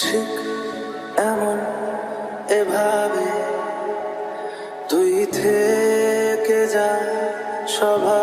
ঠিক এমন এভাবে তুই থেকে যা স্বভাবে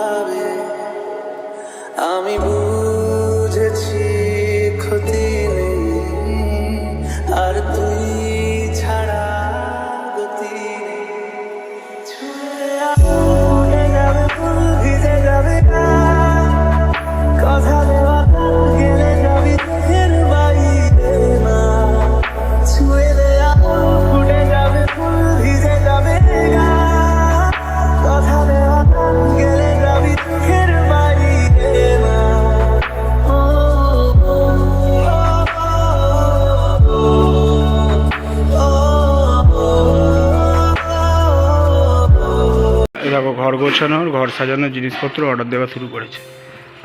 গোছানোর, ঘর সাজানোর জিনিসপত্র অর্ডার দেওয়া শুরু করেছে।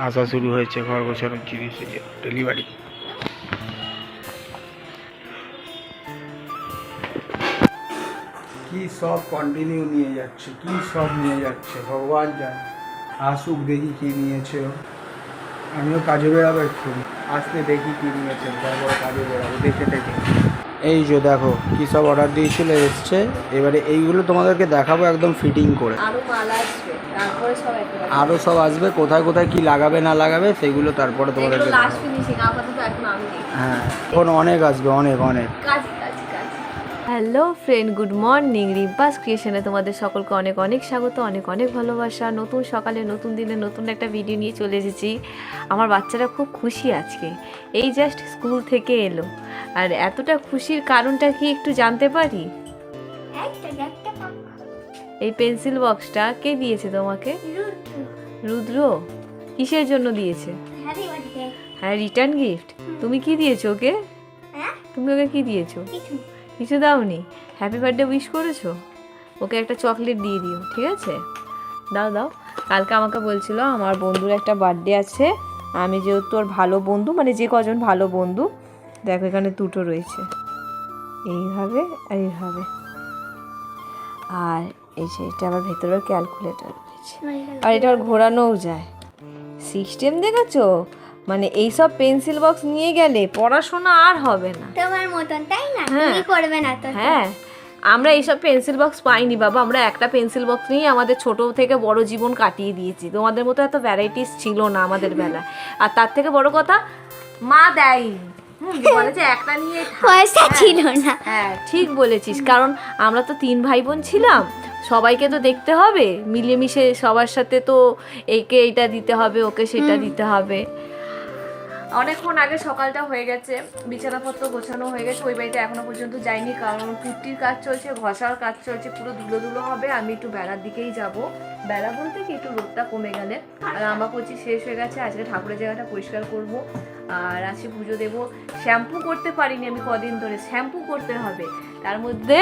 আসা শুরু হয়েছে ঘর গোছানোর জিনিস ডেলিভারি কি সব কন্টিনিউ নিয়ে যাচ্ছে, কি সব নিয়ে যাচ্ছে, ভগবান জান। আসুক, দেখি কি নিয়েছে আমিও কাজে বেরাবো একটু আসলে দেখি কি নিয়েছে, তারপরে কাজে বেরাবো, দেখে দেখে। এই যে দেখো কি সব অর্ডার দিয়েছিল এসছে। এবারে এইগুলো তোমাদেরকে দেখাবো একদম ফিটিং করে। আরও সব আসবে কোথায় কোথায় কি লাগাবে না লাগাবে সেগুলো তারপরে তোমাদেরকে হ্যাঁ এখন অনেক আসবে অনেক অনেক। হ্যালো ফ্রেন্ড গুড মর্নিং রিম্পাস ক্রিয়েশনে তোমাদের সকলকে অনেক অনেক স্বাগত অনেক অনেক ভালোবাসা। নতুন সকালে নতুন দিনে নতুন একটা ভিডিও নিয়ে চলে এসেছি। আমার বাচ্চারা খুব খুশি আজকে। এই জাস্ট স্কুল থেকে এলো। আর এতটা খুশির কারণটা কি একটু জানতে পারি? এই পেন্সিল বক্সটা কে দিয়েছে তোমাকে? রুদ্র। কিসের জন্য দিয়েছে? হ্যাঁ রিটার্ন গিফট তুমি কি দিয়েছ ওকে? তুমি ওকে কি দিয়েছ? কিছু দাওনি? হ্যাপি বার্থডে উইশ করেছ? ওকে একটা চকলেট দিয়ে দিও ঠিক আছে? দাও দাও। কালকে আমাকে বলছিল আমার বন্ধুর একটা বার্থডে আছে। আমি যেহেতু ওর ভালো বন্ধু মানে যে কজন ভালো বন্ধু দেখো এখানে দুটো রয়েছে। এইভাবে আর এইভাবে। আর এই যে এটা আবার ভেতরে ক্যালকুলেটর রয়েছে। আর এটা আবার ঘোরানোও যায়। সিস্টেম দেখেছ মানে এইসব পেন্সিল বক্স নিয়ে গেলে পড়াশোনা আর হবে না। তোমার মতন তাই না? হ্যাঁ। তুমি করবে না তো হ্যাঁ। আমরা এইসব পেন্সিল বক্স পাইনি বাবা আমরা একটা পেন্সিল বক্স নিয়ে আমাদের ছোট থেকে বড় জীবন কাটিয়ে দিয়েছি। তোমাদের মতো এত ভ্যারাইটিস ছিল না আমাদের বেলা। আর তার থেকে বড় কথা মা দেয় বলে একটা নিয়ে। পয়সা ছিল না। হ্যাঁ ঠিক বলেছিস। কারণ আমরা তো তিন ভাই বোন ছিলাম। সবাইকে তো দেখতে হবে। মিলেমিশে সবার সাথে তো একে এটা দিতে হবে ওকে সেটা দিতে হবে। অনেকক্ষণ আগে সকালটা হয়ে গেছে, বিছানাপত্র গোছানো হয়ে গেছে, ওই বাড়িতে এখনও পর্যন্ত যাইনি, কারণ কুর্তির কাজ চলছে, ঘষার কাজ চলছে, পুরো ধুলো ধুলো হবে, আমি একটু বেলার দিকেই যাব। বেলা বলতে কি একটু রোদটা কমে গেলে। আর আমার কচি শেষ হয়ে গেছে, আজকে ঠাকুরের জায়গাটা পরিষ্কার করব, আর আজকে পুজো দেবো। শ্যাম্পু করতে পারিনি আমি কদিন ধরে, শ্যাম্পু করতে হবে। তার মধ্যে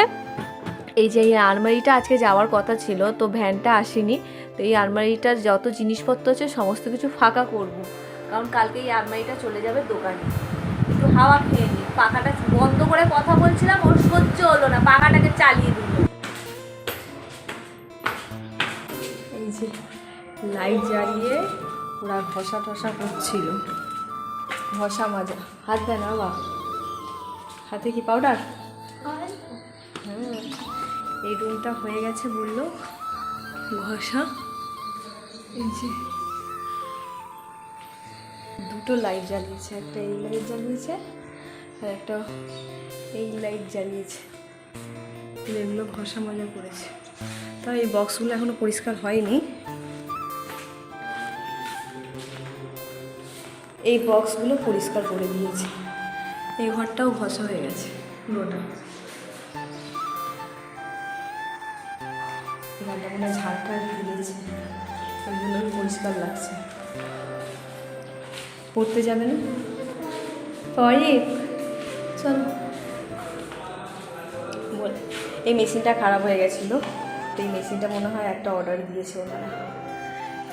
এই যে এই আলমারিটা আজকে যাওয়ার কথা ছিল, তো ভ্যানটা আসেনি, তো এই আলমারিটার যত জিনিসপত্র আছে, সমস্ত কিছু ফাঁকা করব। কারণ কালকে এই আলমারিটা চলে যাবে দোকানে। একটু হাওয়া খেয়ে নিই পাখাটা বন্ধ করে কথা বলছিলাম, ওর সহ্য হলো না, পাখাটাকে চালিয়ে দিল। এই যে লাইট জ্বালিয়ে ওরা ঘষা টসা করছিল। ঘষা মাজা। হাত দেয় না বাবা। হাতে কি পাউডার হুম এই রুমটা হয়ে গেছে বলল, ঘষা। এই যে দুটো লাইট জ্বালিয়েছে, একটা এই লাইট জ্বালিয়েছে আর একটা এই লাইট জ্বালিয়েছে। এগুলো ঘষা মজা করেছে। তা এই বক্সগুলো এখনও পরিষ্কার হয়নি। এই বক্সগুলো পরিষ্কার করে দিয়েছে। এই ঘরটাও ঘষা হয়ে গেছে পুরোটা। ঘরটা মনে ওই জন্য পরিষ্কার লাগছে। পড়তে যাবে না? পরে চলো। এই মেশিনটা খারাপ হয়ে গেছিল। তো এই মেশিনটা মনে হয় একটা অর্ডার দিয়েছে ওনারা।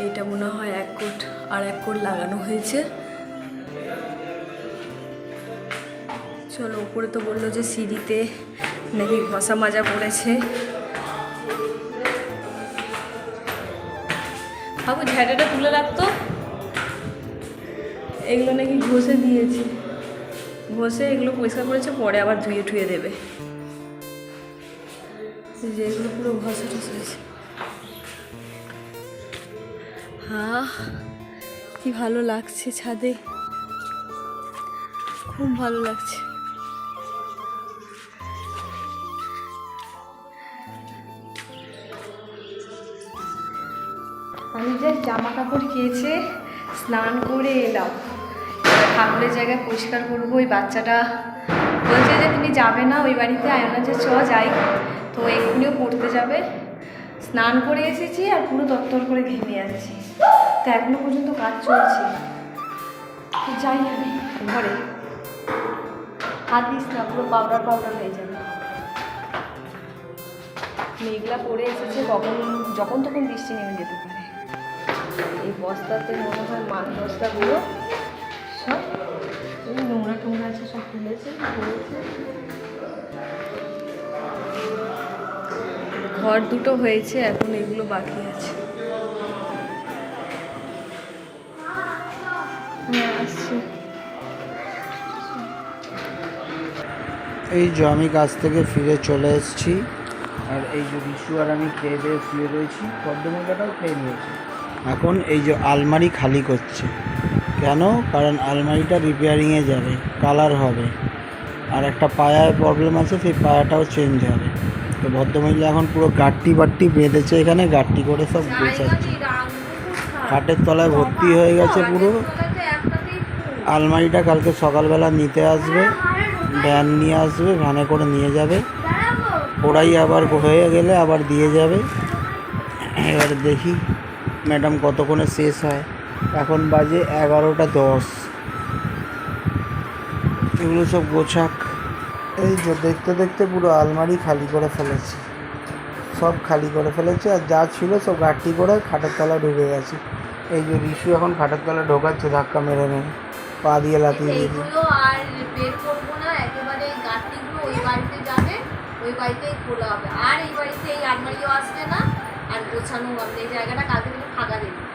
এইটা মনে হয় এক কোট আর এক কোট লাগানো হয়েছে। চলো, উপরে তো বলল যে সিঁড়িতে নাকি ঘষা মাজা করেছে বাবু, ঝাঁটাটা তুলে রাখতো এগুলো নাকি ঘষে দিয়েছে। ঘষে এগুলো পরিষ্কার করেছে, পরে আবার ধুয়ে ঠুয়ে দেবে। যে এগুলো পুরো ঘষে টসে গেছে হ্যাঁ কি ভালো লাগছে ছাদে। খুব ভালো লাগছে। আমি যে জামা কাপড় খেয়েছে, স্নান করে এলাম। ঠাকুরের জায়গায় পরিষ্কার করব, ওই বাচ্চাটা বলছে যে তুমি যাবে না, ওই বাড়িতে আয়না যে চ, যাই। তো এক্ষুনিও পড়তে যাবে। স্নান করে এসেছি আর পুরো দপ্তর করে ঘেমে যাচ্ছি তো এখনও পর্যন্ত কাজ চলছে। যাই আমি ঘরে। হাত দিস না, পুরো পাউডার পাউডার হয়ে যাবে। মেঘলা পড়ে এসেছে, কখন, যখন তখন বৃষ্টি নেমে যেতে পারে। এই বস্তাতে মনে হয় মাছ বস্তাগুলো সব এই নোংরা টোংরা আছে সব তুলেছে ঘর দুটো হয়েছে এখন এগুলো বাকি আছে। হ্যাঁ এই যে আমি কাজ থেকে ফিরে চলে এসেছি আর এই যে বিশু আর আমি খেয়ে দিয়ে শুয়ে রয়েছি পদ্মমূলাটাও খেয়ে নিয়েছি। এখন এই যে আলমারি খালি করছে। কেন? কারণ আলমারিটা রিপেয়ারিংয়ে যাবে কালার হবে। আর একটা পায়ায় প্রবলেম আছে, সেই পায়াটাও চেঞ্জ হবে। তো ভদ্রমহিলা এখন পুরো গাট্টি বাট্টি বেঁধেছে এখানে, গাট্টি করে সব গোছাচ্ছে। খাটের তলায় ভর্তি হয়ে গেছে পুরো। আলমারিটা কালকে সকালবেলা নিতে আসবে ভ্যান নিয়ে আসবে ভ্যানে করে নিয়ে যাবে। ওরাই আবার হয়ে গেলে আবার দিয়ে যাবে। এবার দেখি ম্যাডাম কতক্ষণে শেষ হয়। এখন বাজে এগারোটা দশ। এগুলো সব গোছাক। এই যে দেখতে দেখতে পুরো আলমারি খালি করে ফেলেছে। সব খালি করে ফেলেছে আর যা ছিল সব গাড়ি করে খাটের তলায় ঢুকে গেছে। এই যে রিশু এখন খাটের তলায় ঢোকাচ্ছে, ধাক্কা মেরে মেরে। পা দিয়ে লাতিয়ে দিয়ে। দিয়ে। আর এই বাড়িতে এই আলমারিও আসবে না, আর গোছানো হবে এই জায়গাটা কালকে ফাঁকা দেবে